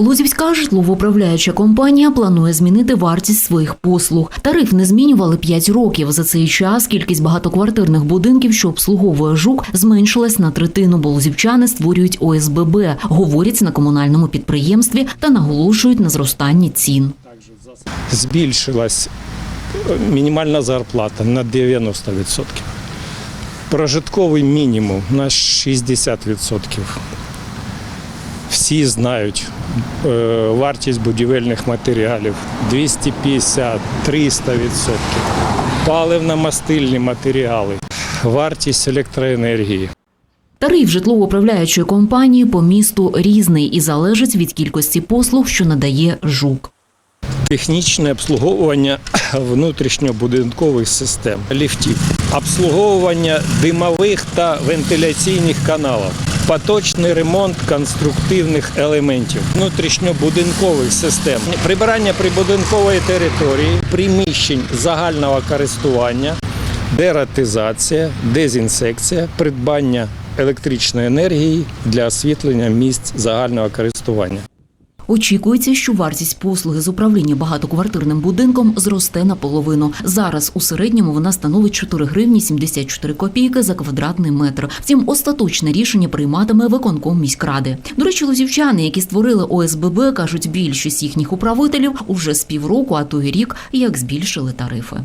Лозівська житлово-управляюча компанія планує змінити вартість своїх послуг. Тариф не змінювали 5 років. За цей час кількість багатоквартирних будинків, що обслуговує жук, зменшилась на третину, бо лозівчани створюють ОСББ, говорять на комунальному підприємстві та наголошують на зростанні цін. збільшилась е, мінімальна зарплата на 90%. Прожитковий мінімум на 60%. Всі знають е, вартість будівельних матеріалів 250-300%. Паливно-мастильні матеріали, вартість електроенергії. Тариф житлово-управляючої компанії по місту різний і залежить від кількості послуг, що надає жук. Технічне обслуговування внутрішньобудинкових систем, ліфтів, обслуговування димових та вентиляційних каналів, поточний ремонт конструктивних елементів, внутрішньобудинкових систем, прибирання прибудинкової території, приміщень загального користування, дератизація, дезінсекція, придбання електричної енергії для освітлення місць загального користування. Очікується, що вартість послуги з управління багатоквартирним будинком зросте наполовину. Зараз у середньому вона становить 4 гривні 74 копійки за квадратний метр. Втім, остаточне рішення прийматиме виконком міськради. До речі, лозівчани, які створили ОСББ, кажуть, більшість їхніх управителів уже з півроку, а то й рік, як збільшили тарифи.